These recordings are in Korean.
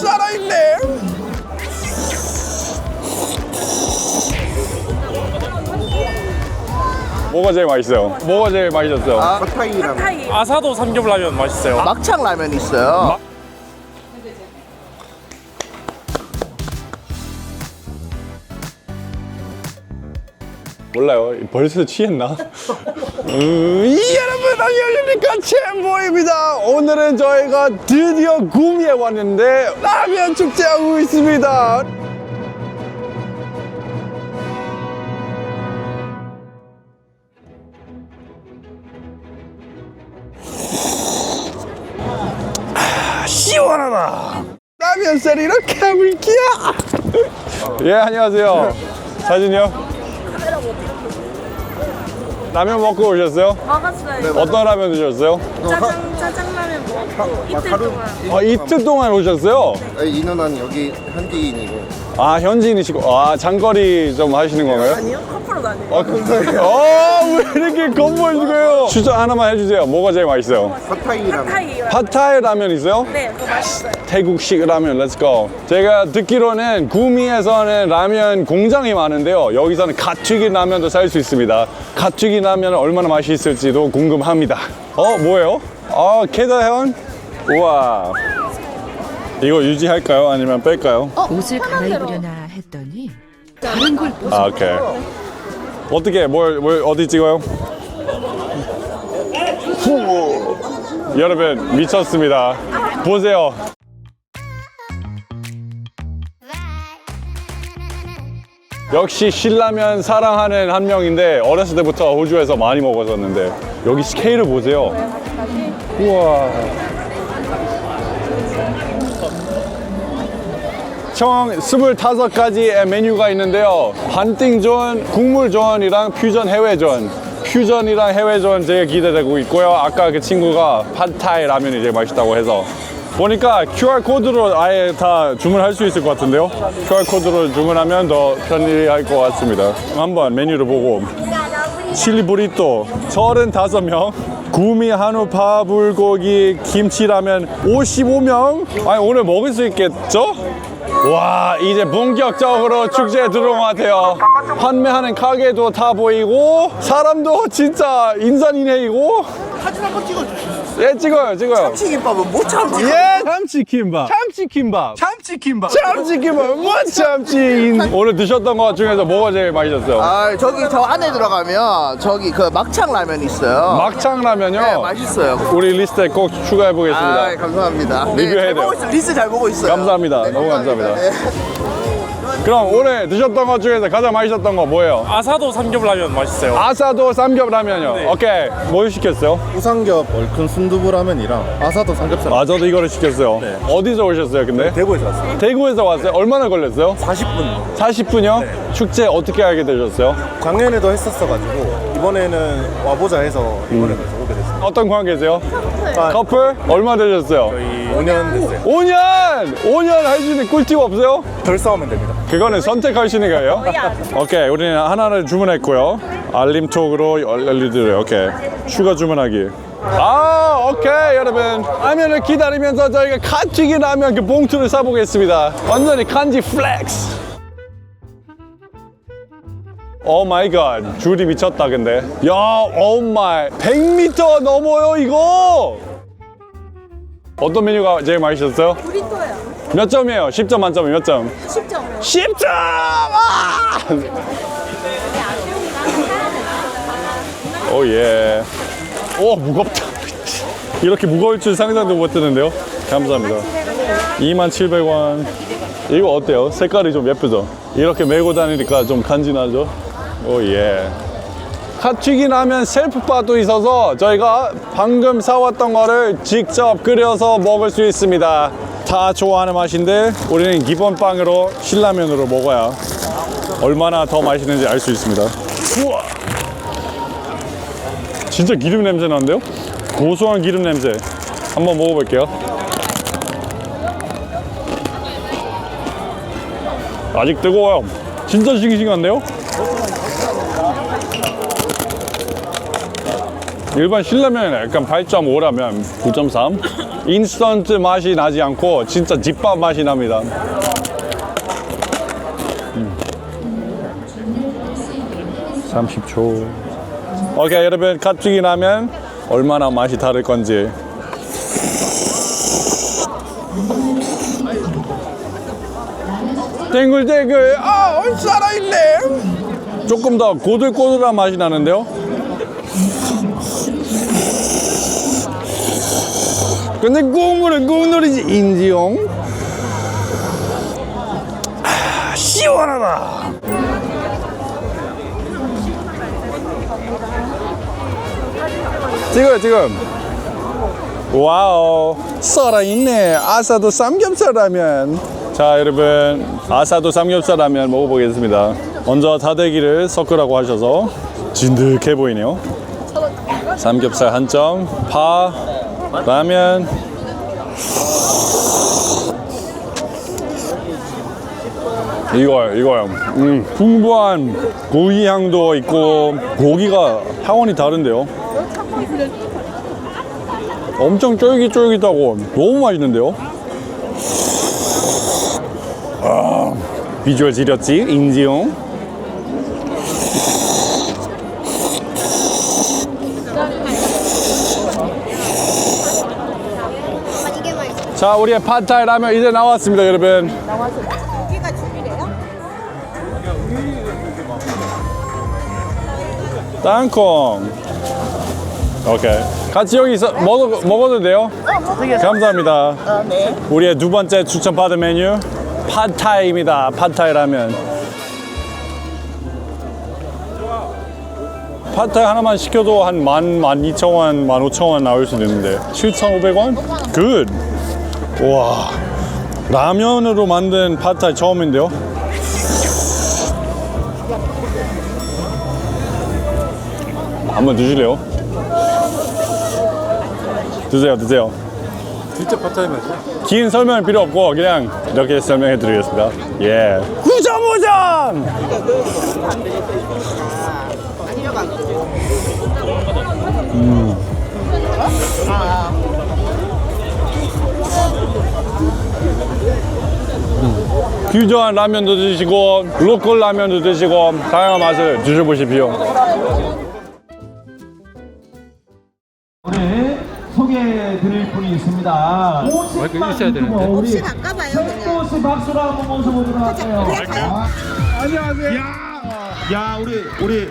살아있네. 뭐가 제일 맛있어요? 뭐가 제일 맛있었어요? 아, 파타이랑 타이 아사도 삼겹라면 맛있어요. 막창 라면 있어요. 몰라요. 벌써 취했나? 음, 이 여러분 안녕하십니까 챔보입니다. 오늘은 저희가 드디어 구미에 왔는데 라면 축제하고 있습니다. 아, 시원하다. 라면 쌀 이렇게 물기야. 예 안녕하세요. 사진이요? 라면 먹고 오셨어요? 먹었어요. 어떤 라면 드셨어요? 짜장 짜장 라면 먹고 이틀 동안 아, 이틀 동안 오셨어요? 이 누나는 여기 현지인이고. 아, 현지인이시고, 아, 장거리 좀 하시는 건가요? 아니요 커플로 다녀요. 아, 감사해요. 아, 왜 이렇게 건보이시고요? 추천 하나만 해주세요. 뭐가 제일 맛있어요? 파타이랑 타이 팟타이 라면 있어요? 네 그거 맛있어요. 태국식 라면, 렛츠고. 제가 듣기로는 구미에서는 라면 공장이 많은데요. 여기서는 갓튀긴 라면도 살 수 있습니다. 갓튀긴 라면은 얼마나 맛있을지도 궁금합니다. 어, 뭐예요? 아, 케다현? 우와. 이거 유지할까요? 아니면 뺄까요? 옷을 갈아입으려나 했더니 다른 걸 아, 오케이. 어떻게, 뭘, 뭘, 어디 찍어요? 후. 여러분, 미쳤습니다. 보세요. 역시 신라면 사랑하는 한 명인데 어렸을 때부터 호주에서 많이 먹었었는데 여기 스케일을 보세요. 우와. 총 25가지의 메뉴가 있는데요. 한띵존, 국물존이랑 퓨전 해외존. 퓨전이랑 해외존 제가 기대되고 있고요. 아까 그 친구가 팟타이 라면이 제일 맛있다고 해서. 보니까 QR코드로 아예 다 주문할 수 있을 것 같은데요. QR코드로 주문하면 더 편리할 것 같습니다. 한번 메뉴를 보고. 칠리 브리또 35명 구미 한우 파 불고기 김치라면 55명? 아니 오늘 먹을 수 있겠죠? 와 이제 본격적으로 축제에 들어온 것 같아요. 판매하는 가게도 다 보이고 사람도 진짜 인산이네이고. 사진 한번 찍어주세요. 예 찍어요 찍어요. 치김밥은 못 참지. 예 참치김밥. 참치김밥. 참 치김밥. 참치김밥 뭐 참치 오늘 드셨던 것 중에서 뭐가 제일 맛있었어요? 아 저기 저 안에 들어가면 저기 그 막창 라면 있어요. 막창 라면요 네 맛있어요. 우리 리스트에 꼭 추가해 보겠습니다 아 감사합니다. 리뷰해야 잘 보고 돼요. 있어요. 리스 잘 보고 있어요. 감사합니다. 네, 너무 감사합니다. 네. 그럼 오늘 드셨던 것 중에서 가장 맛있었던 거 뭐예요? 아사도 삼겹라면 맛있어요. 아사도 삼겹라면요. 네. 오케이. 뭘 시켰어요? 우삼겹 얼큰 순두부라면이랑 아사도 삼겹살 아, 저도 이거를 시켰어요. 어디서 오셨어요, 근데? 대구에서 왔어요 대구에서 왔어요? 얼마나 걸렸어요? 40분 40분이요? 축제 어떻게 알게 되셨어요? 작년에도 했었어가지고 이번에는 와보자 해서 이번에 그래서 오게 됐습니다 어떤 관계세요? 아, 커플? 얼마 되셨어요? 저희 5년 됐어요 5년! 5년 할 수 있는 꿀팁 없어요? 덜 싸우면 됩니다 그거는 선택하시는 거예요? 오케이, 우리는 하나를 주문했고요. 알림톡으로 알려드려요. 오케이. 추가 주문하기. 아, 오케이, 여러분. 라면을 기다리면서 저희가 칸튀기 라면 그 봉투를 사보겠습니다. 완전히 칸지 플렉스. 오 마이 갓. 줄이 미쳤다, 근데. 야, 오 마이. 100m 넘어요, 이거! 어떤 메뉴가 제일 맛있었어요? 브리또요. 몇 점이에요? 10점 만점에 몇 점? 10점. 10점! 아! 오, 예. 오, 무겁다. 이렇게 무거울 줄 상상도 못 했는데요. 감사합니다. 27,000원. 이거 어때요? 색깔이 좀 예쁘죠? 이렇게 메고 다니니까 좀 간지나죠? 오, 예. 핫튀긴 하면 셀프바도 있어서 저희가 방금 사왔던 거를 직접 끓여서 먹을 수 있습니다. 다 좋아하는 맛인데 우리는 기본 빵으로 신라면으로 먹어야 얼마나 더 맛있는지 알 수 있습니다. 우와! 진짜 기름 냄새 나는데요? 고소한 기름 냄새. 한번 먹어볼게요. 아직 뜨거워요. 진짜 싱싱한데요? 일반 신라면은 약간 8.5라면 9.3? 인스턴트 맛이 나지 않고 진짜 집밥 맛이 납니다. 음. 30초. 오케이 여러분 가뜩이 나면 얼마나 맛이 다를 건지. 땡글땡글 아 살아있네. 조금 더 고들고들한 맛이 나는데요. 근데 국물은 국물이지 인지용? 아, 시원하다. 지금 지금. 와우. 살아있네. 아사도 삼겹살 라면. 자 여러분. 아사도 삼겹살 라면 먹어보겠습니다. 먼저 다대기를 섞으라고 하셔서 진득해 보이네요. 삼겹살 한점 파 라면. 이거요 이거요 음, 풍부한 고기 향도 있고 고기가 향원이 다른데요? 엄청 쫄깃쫄깃하고 너무 맛있는데요? 아, 비주얼 지렸지 인지용 자 우리의 팟타이 라면 이제 나왔습니다 여러분? 땅콩 오케이 같이 여기 있어 먹어, 먹어도 돼요? 감사합니다 우리의 두 번째 추천받은 메뉴 팟타이입니다 팟타이 라면 팟타이 하나만 시켜도 한 만, 만 이천 원, 만 오천 원 나올 수도 있는데 7,500원? 굿! 와 라면으로 만든 팟타이 처음인데요 한번 드실래요? 드세요, 드세요. 진짜 파타이 맛이야. 긴 설명 필요 없고 그냥 이렇게 설명해 드리겠습니다. 예. 구자모장! 음. 퓨전 라면도 드시고 로컬 라면도 드시고 다양한 맛을 드셔보십시오. 오늘 소개해드릴 분이 있습니다. 마이크 있어야 되는데. 혹시 바꿔봐요 그냥 혹시 박수로 한번 모셔 보도록 할게요. 야 우리 우리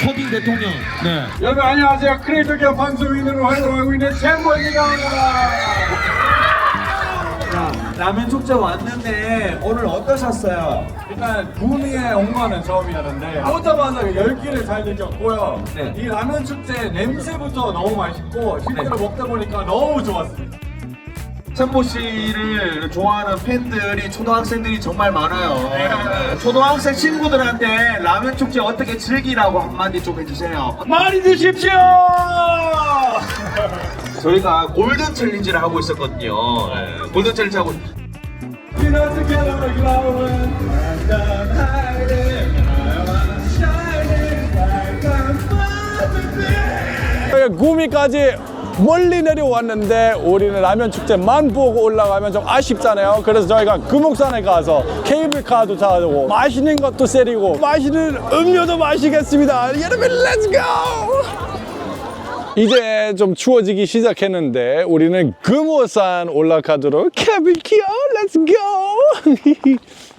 초딩 대통령 네 여러분 안녕하세요. 크리에이터 기업 방송인으로 활동하고 있는 잼보입니다. 라면 축제 왔는데 오늘 어떠셨어요? 일단 구미에 온 거는 처음이었는데 오자마자 그 열기를 잘 느꼈고요. 네. 이 라면 축제 냄새부터 너무 맛있고 실제로 먹다 보니까 너무 좋았습니다. 천보 씨를 좋아하는 팬들이 초등학생들이 정말 많아요. 초등학생 친구들한테 라면 축제 어떻게 즐기라고 한마디 좀 해주세요. 많이 드십시오. 저희가 골든 챌린지를 하고 있었거든요. 예, 골든 챌린지 하고 구미까지 멀리 내려왔는데 우리는 라면 축제만 보고 올라가면 좀 아쉽잖아요. 그래서 저희가 금옥산에 가서 케이블카도 타고 맛있는 것도 세리고 맛있는 음료도 마시겠습니다. 여러분 렛츠고! 이제 좀 추워지기 시작했는데 우리는 금오산 올라가도록 케이블키요 렛츠고!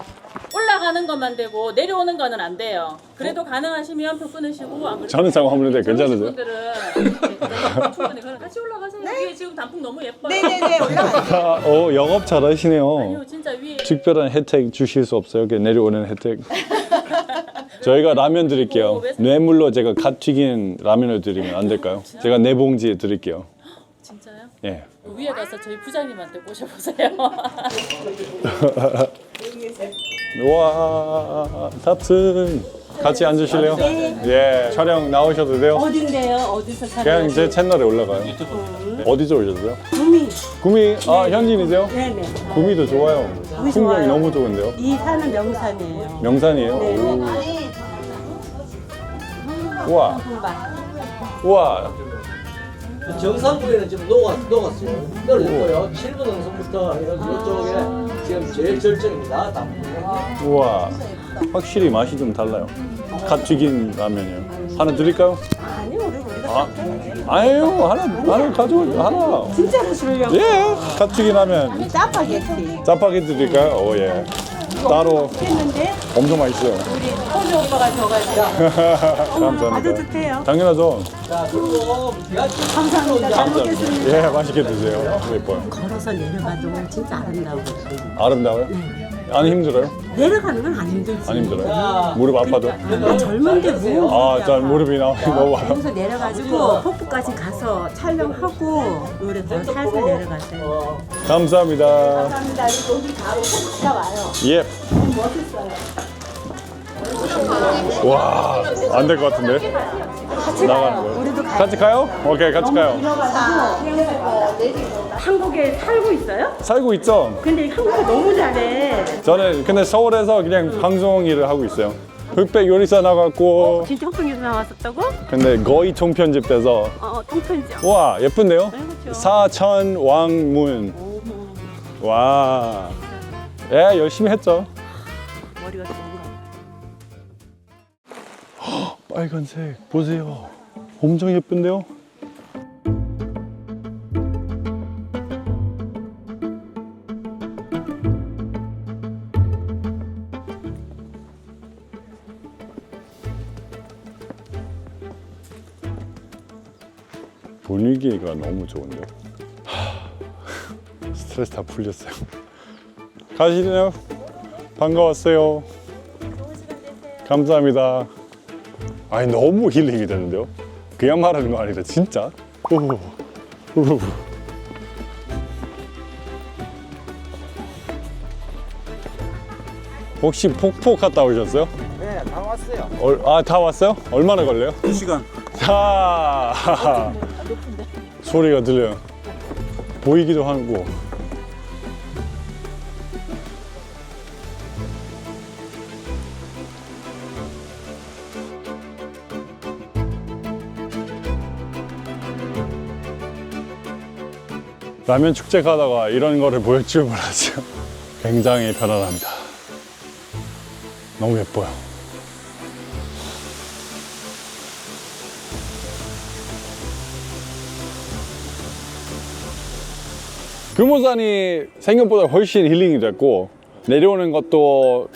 올라가는 것만 되고 내려오는 거는 안 돼요. 그래도 가능하시면 표 끊으시고 안 그래도 저는 상관없는데 괜찮으세요? 분들은 충분히 그럼 같이 올라가세요. 위에 지금 단풍 너무 예뻐요. 네네네 올라가세요 아, 어, 영업 잘하시네요. 아니요, 진짜 위에 특별한 혜택 주실 수 없어요? 이렇게 내려오는 혜택. 저희가 라면 드릴게요. 뇌물로 제가 갓 튀긴 라면을 드리면 안 될까요? 제가 네 봉지 드릴게요. 진짜요? 예. 위에 가서 저희 부장님한테 모셔보세요. 와, 탑승. 같이 앉으실래요? 예. 촬영 나오셔도 돼요? 어딘데요? 어디서 촬영? 그냥 제 채널에 올라가요. 네. 어디서 오셨어요? 구미. 구미, 아, 현진이세요? 네네. 구미도 좋아요. 풍경이 좋아요. 너무 좋은데요? 이 산은 명산이에요. 명산이에요? 네. 오. 우와, 금방. 우와. 정상부에는 지금 녹았, 녹았어요. 떨어졌고요. 7분 능선부터 해가지고 이쪽에 지금 제일 절정입니다. 다. 우와 확실히 맛이 좀 달라요 갓 튀긴 라면이요 하나 드릴까요? 아니 우리 우리가 아, 아니요 하나 하나 가져오 하나 진짜로 주려고 예갓 튀긴 라면 짜파게티 짜파게티 드릴까요? 오예 따로 했는데 엄청 맛있어요 우리 호주 오빠가 줘가지고 감사합니다 돼요? 당연하죠 감사합니다. 잘 먹겠습니다. 예 맛있게 드세요 예뻐요 걸어서 내려가도 진짜 아름다워. 아름다워요? 안 힘들어요? 내려가는 건 안 힘들지. 안 힘들어요? 무릎 아파도? 아, 젊은데 뭐. 아, 전 무릎이 나 너무 아파. 여기서 내려가지고 폭포까지 가서 촬영하고 노래 더 살살 내려갔어요. 감사합니다. 감사합니다. 여기 바로 폭포가 와요. 예. 와, 안 될 것 같은데? 나가는 거예요? 우리도 가. 같이 가요? 오케이, 같이 가요. 한국에 살고 있어요? 살고 있죠? 근데 한국어 너무 잘해. 저는 근데 서울에서 그냥 방송 일을 하고 있어요. 흑백 요리사 나갔고, 진짜 흑백에서 나왔었다고? 근데 거의 총편집 돼서. 어, 통편지요. 와, 예쁜데요? 그렇죠. 사천 왕문. 와. 예, 열심히 했죠. 머리가 좋은 빨간색 보세요. 엄청 예쁜데요? 분위기가 너무 좋은데요? 하, 스트레스 다 풀렸어요. 가시네요. 반가웠어요. 감사합니다. 아니 너무 힐링이 되는데요? 그냥 말하는 거 아니다 진짜 오, 오. 혹시 폭포 갔다 오셨어요? 네, 다 왔어요. 아다 왔어요? 얼마나 걸려요? 2시간. 자 소리가 들려요 보이기도 하고 라면 축제 가다가 이런 거를 보일 줄 몰랐어요. 굉장히 편안합니다. 너무 예뻐요. 금호산이 생각보다 훨씬 힐링이 됐고 내려오는 것도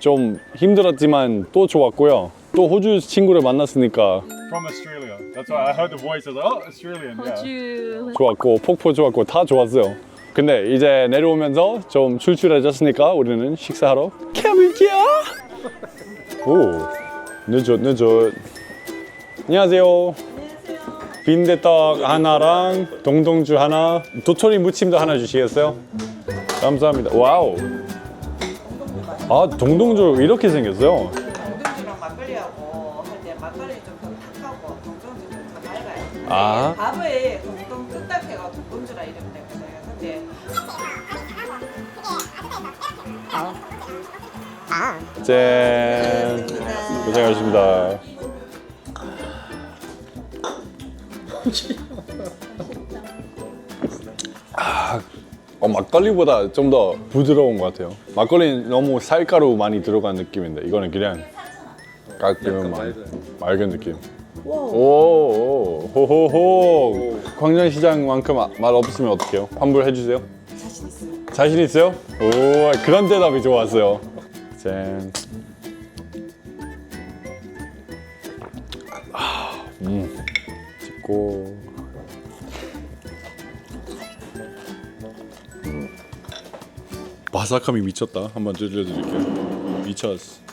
좀 힘들었지만 또 좋았고요. 또 호주 친구를 만났으니까 From Australia. That's why I heard the voice. I was like, oh, Australian. 호주 좋았고 폭포 좋았고 다 좋았어요. 근데 이제 내려오면서 좀 출출해졌으니까 우리는 식사하러 가볼게요. 오, 늦었 늦었. 안녕하세요. 빈대떡 하나랑 동동주 하나, 도토리 무침도 하나 주시겠어요? 감사합니다. 와우. 아, 동동주 이렇게 생겼어요. 아, 밥에 동동 끄딱해가 동동주라 이름 때문에 근데 짠. 고생하셨습니다. 아, 어, 막걸리보다 좀 더 부드러운 것 같아요. 막걸리는 너무 쌀가루 많이 들어간 느낌인데 이거는 그냥 깔끔한 맑은, 맑은 느낌. 오, 오, 호호호. 광장시장만큼 아- 맛 없으면 어떡해요? 환불해 주세요. 자신 있어요. 자신 있어요? 오, 그런 대답이 좋았어요. 짠. 아, 음, 찍고. 음. 바삭함이 미쳤다. 한번 들려드릴게요. 미쳤어.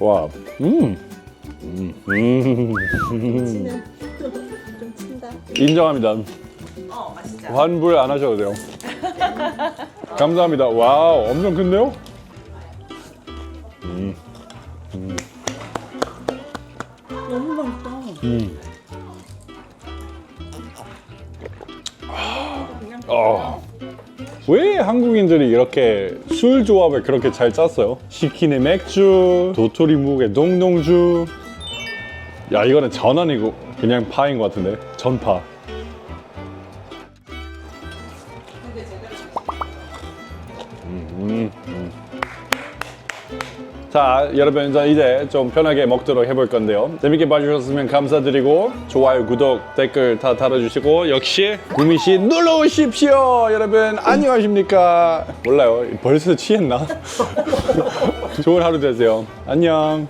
와, 음, 음, 음. 인정합니다. 환불 안 하셔도 돼요. 감사합니다. 와우, 엄청 큰데요? 음. 음. 너무 맛있다. 음. 아. 어. 왜 한국인들이 이렇게 술 조합을 그렇게 잘 짰어요? 시키네 맥주, 도토리 묵에 농농주. 야 이거는 전 아니고 그냥 파인 것 같은데 전파. 음, 음. 자 여러분 이제 좀 편하게 먹도록 해볼 건데요. 재밌게 봐주셨으면 감사드리고 좋아요 구독 댓글 다 달아주시고 역시 구미씨 놀러 오십시오! 여러분 안녕하십니까? 몰라요. 벌써 취했나? 좋은 하루 되세요. 안녕